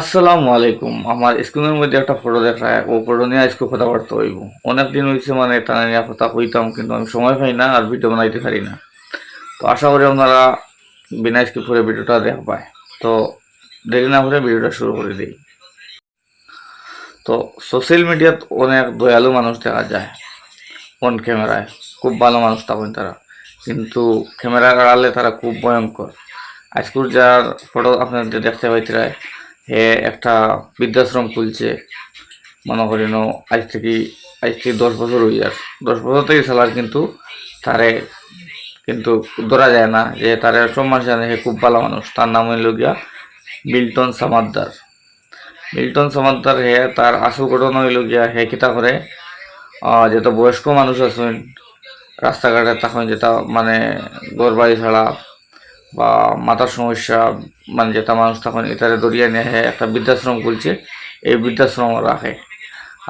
আসসালামু আলাইকুম। আমার স্ক্রিনের মধ্যে একটা ফটো দেখা ও ফটো নিয়ে আজকে কথা বার্তা হইব। অনেক দিন হয়েছে মানে টানা নিয়ে কথা হইতাম, কিন্তু আমি সময় পাই না আর ভিডিও বানাইতে পারি না। তো আশা করি আপনারা বিনা স্কিপ করে ভিডিওটা দেখা পায়। তো দেরি না করে ভিডিওটা শুরু করে দিই। তো সোশ্যাল মিডিয়াত অনেক দয়ালু মানুষ দেখা যায় ফোন ক্যামেরায় খুব ভালো মানুষ তখন তারা। কিন্তু ক্যামেরা আড়ালে তারা খুব ভয়ঙ্কর। আজকুর যার ফটো আপনাদের দেখতে পাইতে হে একটা বৃদ্ধাশ্রম খুলছে। মনে করি ন আজ থেকে আজ থেকে দশ বছর হয়ে যার দশ বছর থেকে চালার কিন্তু তারে কিন্তু ধরা যায় না যে তারে সম্মান জানে হে খুব ভালো মানুষ। তার নাম হইল গিয়া মিল্টন সামাদ্দার। মিল্টন সামাদ্দার হে তার আসল ঘটনা হইল গিয়া হে কিতা করে যেটা বয়স্ক মানুষ আছেন, রাস্তাঘাটে তখন যেটা মানে ঘর বাড়ি ছাড়া বা মাথার সমস্যা মানে যেটা মানুষ তখন এটারে দরিয়া নিয়ে আহে একটা বৃদ্ধাশ্রম খুলছে, এই বৃদ্ধাশ্রম রাখে।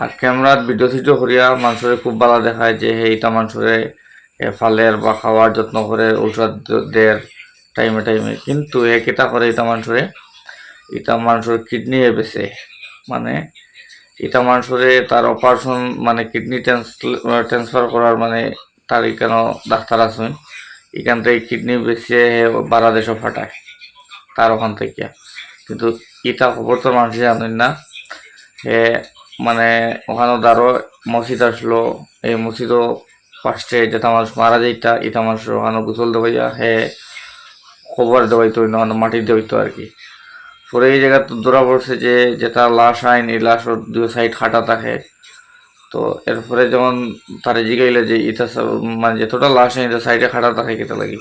আর ক্যামেরার ভিডিও সিডিও করিয়া মানুষের খুব ভালো দেখায় যে এটা মানুষের ফালের বা খাওয়ার যত্ন করে ঔষধ দেয় টাইমে টাইমে কিন্তু এ কেটা করে এটা মানুষের? এটা মানুষের কিডনি বেছে মানে এটা মানুষের তার অপারেশন মানে কিডনি ট্রান্সফার করার মানে তার এখানে ডাক্তার আছেন? এখান থেকে কিডনি বেশি বাংলাদেশও ফাটায়, তার ওখান থেকে। কিন্তু এটা খবর তো মানুষ জানেন না। হে মানে ওখানে দারো মসজিদ আসলো, এই মসজিদও ফার্স্টে যেটা মানুষ মারা যাইতা, এটা মানুষ ওখানে গোসল দেবাইয়া হে খবর দেবাইতো না মাটি দেবাইতো আর কি। পরে এই জায়গা তো ধরা পড়ছে যে, যেটা লাশ আইন, এই লাশের দুই সাইড খাটা থাকে। তো এরপরে যেমন তারে জিগাইলে যে সব- মানে যতটা লাশ আইন সাইডে খাটা থাকে কেটা লাগি।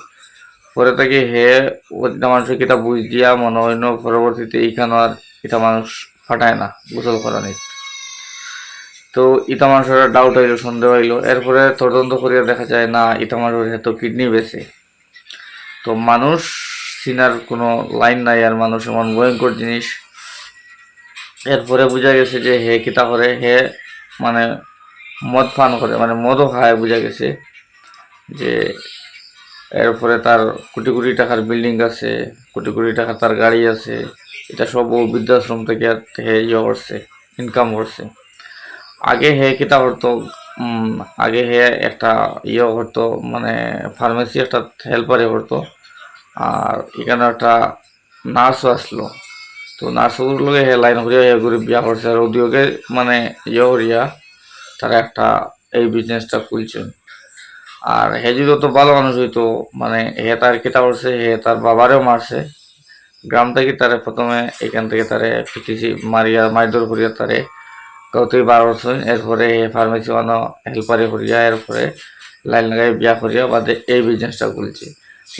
পরে তাকে হে ওটা মানুষের কিটা বুঝ দিয়া মনে হয় পরবর্তীতে এইখানে আর এটা মানুষ ফাটায় না, গোসল করা নেই। তো ইতা মানুষের ডাউট হইল, সন্দেহ হইল। এরপরে তদন্ত করিয়া দেখা যায়, না ইটা মানুষের হে তো কিডনি বেছে তো মানুষ চিনার কোনো লাইন নাই, আর মানুষ এমন ভয়ঙ্কর জিনিস। এরপরে বোঝা গেছে যে হে কিতা করে হে মানে মদ পান করে মানে মদও খায়, বোঝা গেছে, যে এরপরে তার কোটি কোটি টাকার বিল্ডিং আছে, কোটি কোটি টাকার তার গাড়ি আছে, এটা সব ও বৃদ্ধাশ্রম থেকে হে ইয়ে করছে ইনকাম করছে। আগে হে কিতা করতো আগে হে একটা ইয়ে করতো মানে ফার্মেসি একটা হেল্পারে করতো, আর এখানে একটা নার্সও আসলো। তো নার্সগুলোকে হে লাইন করিয়া হে করে বিয়া করছে, আর ওদিকে মানে ইয়ে করিয়া তারা একটা এই বিজনেসটা খুলছেন। আর হে তো ভালো মানুষ হইতো মানে হে তার কেটা করছে হে তার বাবারেও মারছে। গ্রাম থেকে তারে প্রথমে এখান থেকে তারে পিটিসি মারিয়া মাইদর করিয়া তারে কতই বার বছর। এরপরে হে ফার্মেসি বানো হেল্পারে করিয়া, এরপরে লাইন লাগাই বিয়া করিয়া বাদে এই বিজনেসটা খুলছে।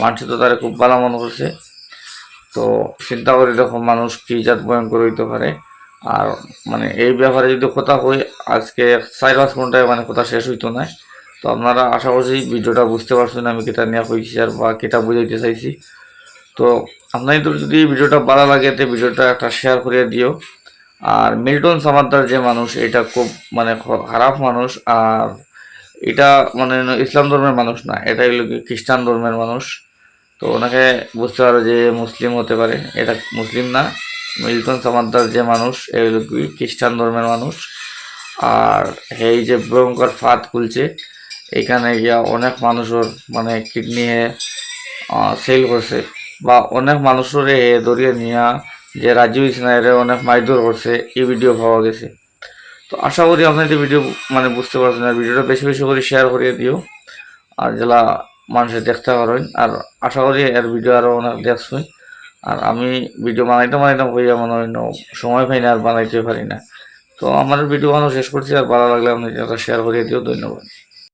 মানুষ তো তারে খুব ভালো মনে করছে। তো চিন্তা করি দেখো মানুষ কি জাত ভয়ঙ্কর হইতে পারে। আর মানে এই ব্যাপারে যদি কথা হই আজকে চার পাঁচ ঘন্টায় মানে কথা শেষ হইতো না। তো আপনারা আশা করছি ভিডিওটা বুঝতে পারছেন আমি কেটা নিয়ে কইছি আর বা কেটা বুঝাইতে চাইছি। তো আপনাদের যদি ভিডিওটা ভালো লাগে, তো ভিডিওটা একটা শেয়ার করে দিও। আর মিল্টন সামাদ্দার যে মানুষ, এটা খুব মানে খারাপ মানুষ। আর এটা মানে ইসলাম ধর্মের মানুষ না, এটা হলো খ্রিস্টান ধর্মের মানুষ। তো ওনাকে বুঝতে পারো যে মুসলিম হতে পারে, এটা মুসলিম না। মিল্টন সামাদ্দার যে মানুষ, এ হলো খ্রিস্টান ধর্মের মানুষ। আর এই যে ভয়ঙ্কর ফাঁদ খুলছে, এখানে গিয়া অনেক মানুষের মানে কিডনি সেল করছে। বা অনেক মানুষের এ দরিয়ে নিয়া যে রাজু ইসনাইরে অনেক মাইদুর করছে, এই ভিডিও পাওয়া গেছে। তো আশা করি আপনাদের ভিডিও মানে বুঝতে পারছেন। আর ভিডিওটা বেশি বেশি করে শেয়ার করিয়ে দিও। আর যেলা মানুষের দেখতে পারেন, আর আশা করি এর ভিডিও আরও অনেক দেখছুন আর আমি ভিডিও বানাইতে বানাইতে হইয়া মনে হয় সময় পাই না আর বানাইতে পারি না। তো আমার ভিডিও বানানো শেষ করছি, আর ভালো লাগলে আপনি শেয়ার করিয়ে দিও, ধন্যবাদ।